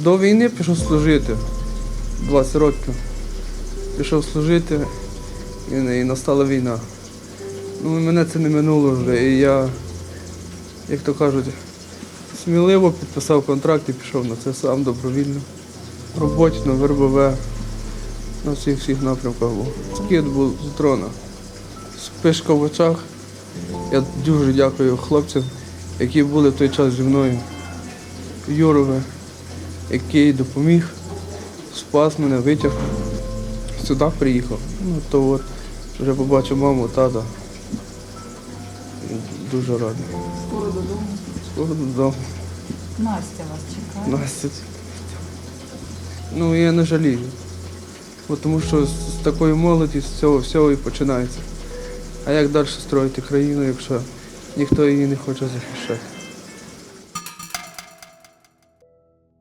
До війни пішов служити. 20 років. Пішов служити і, і настала війна. Ну, мене це не минуло вже. І я, як то кажуть, сміливо підписав контракт і пішов на це сам добровільно. Роботі на ВРБВ, на всіх всіх напрямках був. Скид був з дрона. Спишка в очах. Я дуже дякую хлопцям, які були в той час зі мною. Юрове, який допоміг, спас мене, витяг. Сюди приїхав. Ну, то от вже побачив маму, тата. Дуже радий. Скоро додому. Скоро додому. Настя вас чекає. Настя. Ну я не жалію. Бо тому що з з такої молоді, з цього всього і починається. А як далі строїти країну, якщо ніхто її не хоче захищати?